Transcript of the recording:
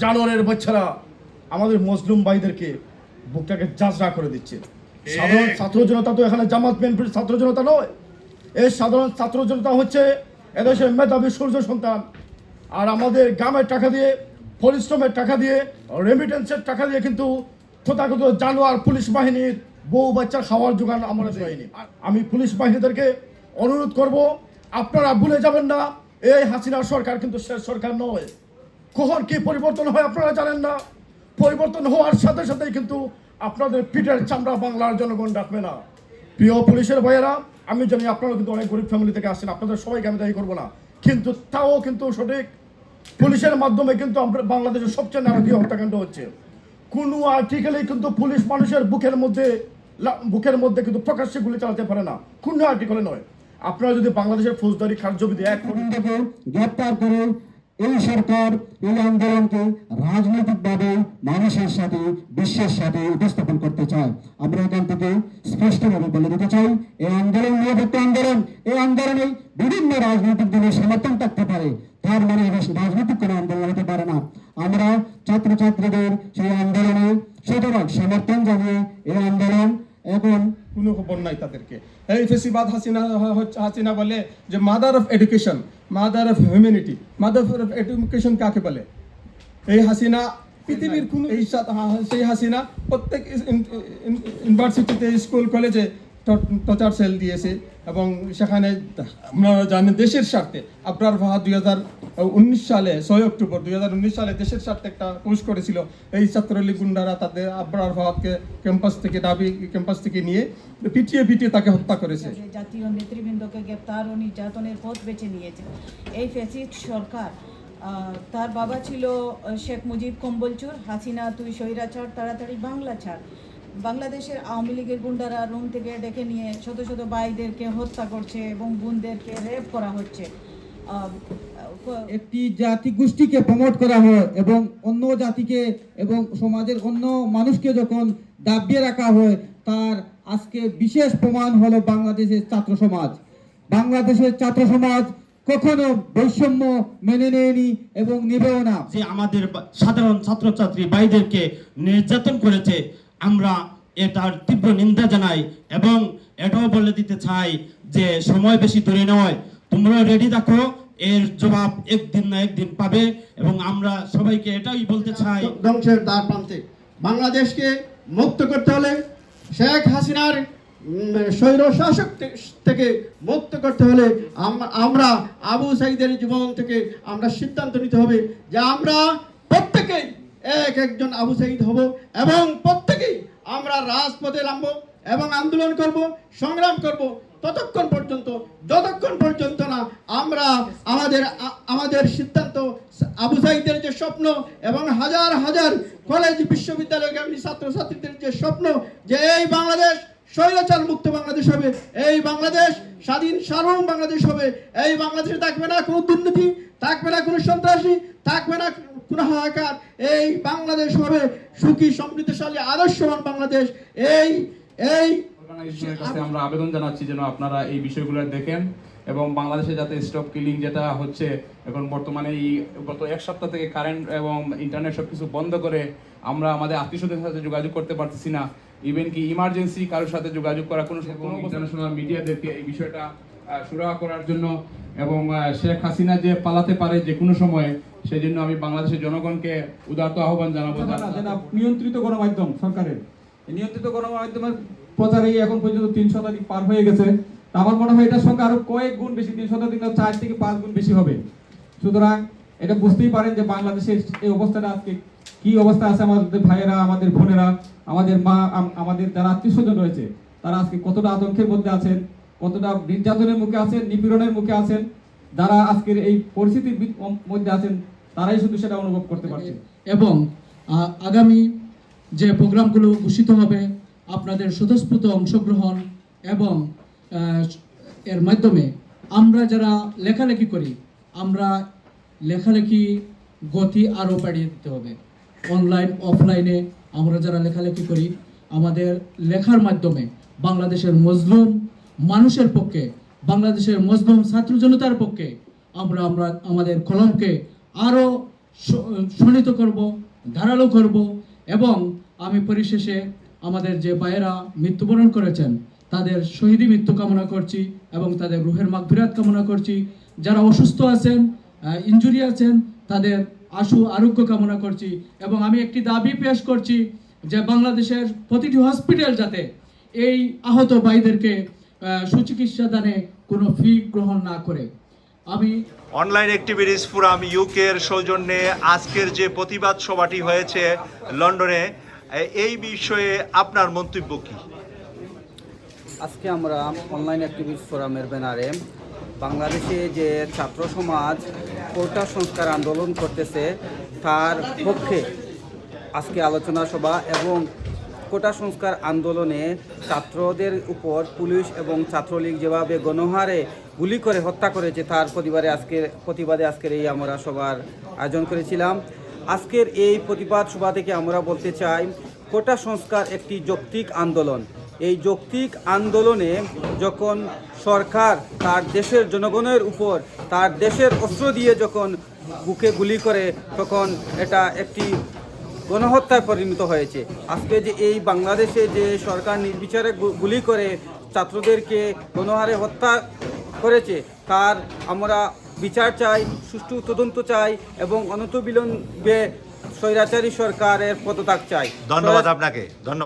জানোয়ারের বাচ্চারা আমাদের মুসলিম ভাইদেরকে বুকটাকে যাজরা করে দিচ্ছে। সাধারণ ছাত্র জনতা তো এখানে জামাত বিএনপির ছাত্র জনতা নয়। এই সাধারণ ছাত্র জনতা হচ্ছে এদেশের মেধাবী সূর্য সন্তান। আর আমাদের গ্রামের টাকা দিয়ে পরিশ্রমের টাকা দিয়ে রেমিটেন্সের টাকা দিয়ে কিন্তু তথাগত জানোয়ার পুলিশ বাহিনীর বউ বাচ্চার খাওয়ার যোগান আমরা দেয়নি। আমি পুলিশ বাহিনীদেরকে অনুরোধ করব আপনারা ভুলে যাবেন না এই হাসিনা সরকার কিন্তু শেষ সরকার নয়। কখন কি পরিবর্তন হয় আপনারা জানেন না? পরিবর্তন হওয়ার সাথে সাথেই কিন্তু আপনাদের পিঠের চামড়া বাংলার জনগণ রাখবে না। প্রিয় পুলিশের ভাইয়েরা, আমি জানি আপনারা কিন্তু অনেক গরিব ফ্যামিলি থেকে আসেন আপনাদের সবাইকে আমি দায়ী করব না। কিন্তু তাও কিন্তু সঠিক পুলিশের মাধ্যমে কিন্তু আমরা বাংলাদেশের সবচেয়ে নারকীয় হত্যাকাণ্ড হচ্ছে। কোনো আর্টিকেলে কিন্তু পুলিশ মানুষের বুকের মধ্যে বুকের মধ্যে কিন্তু প্রকাশ্যে গুলি চালাতে পারে না। কোনো আর্টিকেলে নয়। আপনারা যদি বাংলাদেশের ফৌজদারি কার্যবিধি এক গ্রেপ্তার করে এই সরকার এই আন্দোলনকে রাজনৈতিকভাবে মানুষের সাথে, বিশ্বের সাথে উপস্থাপন করতে চায়। আমরা এখান থেকে স্পষ্টভাবে বলে দিতে চাই, এই আন্দোলন নিরাপত্তা আন্দোলন, এই আন্দোলনে বিভিন্ন রাজনৈতিক দলের সমর্থন থাকতে পারে। তার মানে রাজনৈতিক কোনো আন্দোলন হতে পারে না। আমরা ছাত্রছাত্রীদের সেই আন্দোলনে শতভাগ সমর্থন জানিয়ে এই আন্দোলন এখন কোনো খবর নাই তাদেরকে। এই ফেসিবাদ হাসিনা হাসিনা বলে যে mother of education mother of humanity mother of education কাকে বলে? এই হাসিনা পৃথিবীর কোন সেই হাসিনা প্রত্যেক ইউনিভার্সিটিতে, স্কুল, কলেজে টর্চার সেল দিয়েছে। এবং সেখানে আপনারা জানেন দেশের স্বার্থে। আবরার ফাহাদ দুই হাজার উনিশ সালে, ছয় অক্টোবর দুই হাজার উনিশ সালে দেশের স্বার্থে একটা পোস্ট করেছিল। এই ছাত্রলীগ গুন্ডারা তাদের আবরার ফাহাদকে ক্যাম্পাস থেকে দাবি, ক্যাম্পাস থেকে নিয়ে পিটিয়ে পিটিয়ে তাকে হত্যা করেছে। জাতীয় নেতৃবৃন্দকে গ্রেপ্তার ও নির্যাতনের পথ বেছে নিয়েছে। এই ফ্যাসিস্ট সরকার তার বাবা ছিল শেখ মুজিব কম্বলচুর, হাসিনা তুই স্বৈরাচার, তাড়াতাড়ি বাংলা ছাড়। বাংলাদেশের আওয়ামী লীগের গুন্ডারা রুম থেকে ডেকে নিয়ে শত শত ভাইদেরকে হত্যা করছে এবং বোনদেরকে রেপ করা হচ্ছে। একটি জাতি গোষ্ঠীকে প্রমোট করা হয় এবং অন্য জাতিকে এবং সমাজের অন্য মানুষকে যখন দাবিয়ে রাখা হয় তার আজকে বিশেষ প্রমাণ হলো বাংলাদেশের ছাত্র সমাজ। বাংলাদেশের ছাত্র সমাজ কখনো বৈষম্য মেনে নেয়নি এবং নেবেও না। যে আমাদের সাধারণ ছাত্রছাত্রী ভাইদেরকে নির্যাতন করেছে আমরা এটার তীব্র নিন্দা জানাই এবং এটাও বলে দিতে চাই যে সময় বেশি দূরে নয়, তোমরা রেডি থাকো, এর জবাব একদিন না একদিন পাবে এবং আমরা সবাইকে এটাই বলতে চাই। ধ্বংসের দ্বার প্রান্তে। বাংলাদেশকে মুক্ত করতে হলে শেখ হাসিনার স্বৈর শাসক থেকে মুক্ত করতে হলে আমরা আবু সাইদের জীবন থেকে আমরা সিদ্ধান্ত নিতে হবে যে আমরা প্রত্যেকেই এক একজন আবু সাইদ হব এবং প্রত্যেকেই আমরা রাজপথে নামবো এবং আন্দোলন করব, সংগ্রাম করব। ততক্ষণ পর্যন্ত, যতক্ষণ পর্যন্ত না আমরা আমাদের আমাদের সিদ্ধান্ত আবু সাইদের যে স্বপ্ন এবং হাজার হাজার কলেজ বিশ্ববিদ্যালয়গামী ছাত্রছাত্রীদের যে স্বপ্ন যে এই বাংলাদেশ স্বৈরাচার মুক্ত বাংলাদেশ হবে, এই বাংলাদেশ স্বাধীন সার্বভৌম বাংলাদেশ হবে। এই বাংলাদেশে থাকবে না কোনো দুর্নীতি, থাকবে না কোনো সন্ত্রাসী, থাকবে না কোনো হাহাকার। এই বাংলাদেশ হবে সুখী, সমৃদ্ধশালী, আদর্শবান বাংলাদেশ। এই এই আমরা আবেদন জানাচ্ছি যেন আপনারা এই বিষয়গুলো দেখেন এবং বাংলাদেশে যাতে স্টপ কিলিং যেটা হচ্ছে, এখন বর্তমানে এই গত এক সপ্তাহ থেকে কারেন্ট এবং ইন্টারনেট সব কিছু বন্ধ করে আমরা আমাদের আত্মীয়স্বজনের সাথে যোগাযোগ করতে পারতেছি না। ইভেন কি ইমার্জেন্সি কারোর সাথে যোগাযোগ করা কোনো ইন্টারন্যাশনাল মিডিয়াদেরকে এই বিষয়টা সুরাহা করার জন্য এবং শেখ হাসিনা যে পালাতে পারে যে কোনো সময়ে সেই জন্য আমি বাংলাদেশের জনগণকে উদারত আহ্বান জানাব না, নিয়ন্ত্রিত গণমাধ্যম সরকারের। নিয়ন্ত্রিত গণমাধ্যমের প্রচারেই এখন পর্যন্ত তিন শতাধিক পার হয়ে গেছে। আমার মনে হয় এটার সঙ্গে আরও কয়েক গুণ বেশি তিন শতাধিক চার থেকে পাঁচ গুণ বেশি হবে। সুতরাং এটা বুঝতেই পারেন যে বাংলাদেশের এই অবস্থাটা আজকে কি অবস্থা আছে আমাদের ভাইয়েরা, আমাদের বোনেরা, আমাদের মা আমাদের যারা আত্মীয় স্বজন রয়েছে, তারা আজকে কতটা আতঙ্কের মধ্যে আছেন, কতটা নির্যাতনের মুখে আছেন, নিপীড়নের মুখে আছেন, যারা আজকের এই পরিস্থিতির মধ্যে আছেন, তারাই শুধু সেটা অনুভব করতে পারছে। এবং আগামী যে প্রোগ্রামগুলো ঘোষিত হবে, আপনাদের স্বতঃস্ফূর্ত অংশগ্রহণ এবং এর মাধ্যমে আমরা যারা লেখালেখি করি, আমরা লেখালেখি গতি আরও বাড়িয়ে দিতে হবে? অনলাইন অফলাইনে আমরা যারা লেখালেখি করি, আমাদের লেখার মাধ্যমে বাংলাদেশের মজলুম মানুষের পক্ষে, বাংলাদেশের মজলুম ছাত্র জনতার পক্ষে আমরা আমরা, আমাদের কলমকে আরও শোনিত করব, ধারালো করব এবং আমি পরিশেষে আমাদের যে ভাইয়েরা মৃত্যুবরণ করেছেন, তাদের শহীদি মৃত্যু কামনা করছি এবং তাদের রুহের মাগফিরাত কামনা করছি। যারা অসুস্থ আছেন ইনজুরি আছেন তাদের আশু আরোগ্য কামনা করছি এবং আমি একটি দাবি পেশ করছি যে বাংলাদেশের প্রতিটি হসপিটাল যাতে এই আহত ভাইদেরকে সুচিকিৎসা দানে কোনো ফি গ্রহণ না করে। আমি অনলাইন অ্যাক্টিভিটিস ফোরাম ইউকের সৌজন্যে আজকের যে প্রতিবাদ সভাটি হয়েছে লন্ডনে এই বিষয়ে আপনার মন্তব্য কি? আজকে আমরা অনলাইন অ্যাক্টিভিস্ট ফোরামের ব্যানারে বাংলাদেশে যে ছাত্র সমাজ কোটা সংস্কার আন্দোলন করতেছে তার পক্ষে আজকে আলোচনা সভা এবং কোটা সংস্কার আন্দোলনে ছাত্রদের উপর পুলিশ এবং ছাত্রলীগ যেভাবে গণহারে গুলি করে হত্যা করেছে, তার প্রতিবাদে আজকে প্রতিবাদে আজকের এই আমরা সবার আয়োজন করেছিলাম। আজকের এই প্রতিবাদ সভা থেকে আমরা বলতে চাই, কোটা সংস্কার একটি যৌক্তিক আন্দোলন। এই যৌক্তিক আন্দোলনে যখন সরকার তার দেশের জনগণের উপর তার দেশের অস্ত্র দিয়ে যখন বুকে গুলি করে তখন এটা একটি গণহত্যায় পরিণত হয়েছে। আজকে যে এই বাংলাদেশে যে সরকার নির্বিচারে গুলি করে ছাত্রদেরকে গণহারে হত্যা করেছে তার আমরা বিচার চাই সুষ্ঠু তদন্ত চাই এবং অনন্তবিলম্বে স্বৈরাচারী সরকারের পদত্যাগ চাই। ধন্যবাদ আপনাকে। ধন্যবাদ।